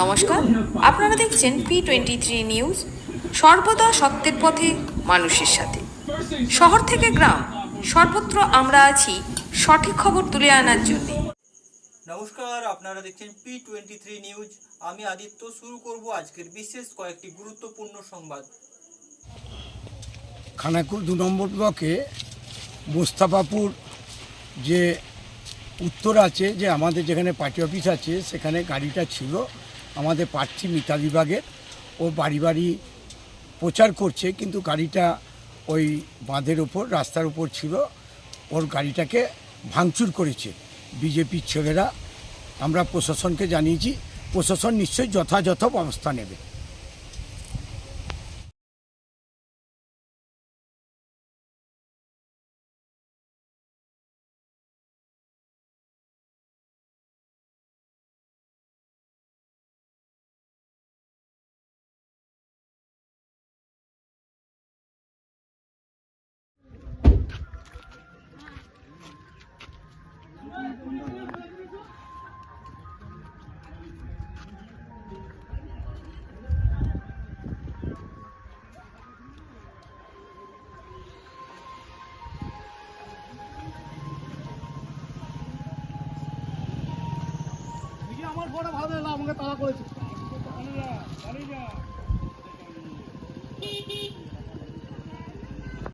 নমস্কার আপনারা দেখছেন পি টোয়েন্টি থ্রি নিউজ সর্বদা সত্যের পথে মানুষের সাথে। শহর থেকে গ্রাম সর্বত্র আমরা আছি সঠিক খবর তুলে আনার জন্য। নমস্কার আপনারা দেখছেন পি টোয়েন্টি থ্রি নিউজ আমি আদিত্য শুরু করব আজকের বিশেষ কয়েকটি গুরুত্বপূর্ণ সংবাদ। খানাকুর দু নম্বর ব্লকে মোস্তাফাপুর যে উত্তর আছে যে আমাদের যেখানে পার্টি অফিস আছে সেখানে গাড়িটা ছিল। আমাদের প্রার্থী মিতা বিভাগের। ও বাড়ি বাড়ি প্রচার করছে, কিন্তু গাড়িটা ওই বাঁধের ওপর রাস্তার উপর ছিল। ওর গাড়িটাকে ভাঙচুর করেছে বিজেপির ছেলেরা। আমরা প্রশাসনকে জানিয়েছি, প্রশাসন নিশ্চয়ই যথাযথ ব্যবস্থা নেবে। আমার বড় ভালো লাগল আমাকে তাড়া করেছে।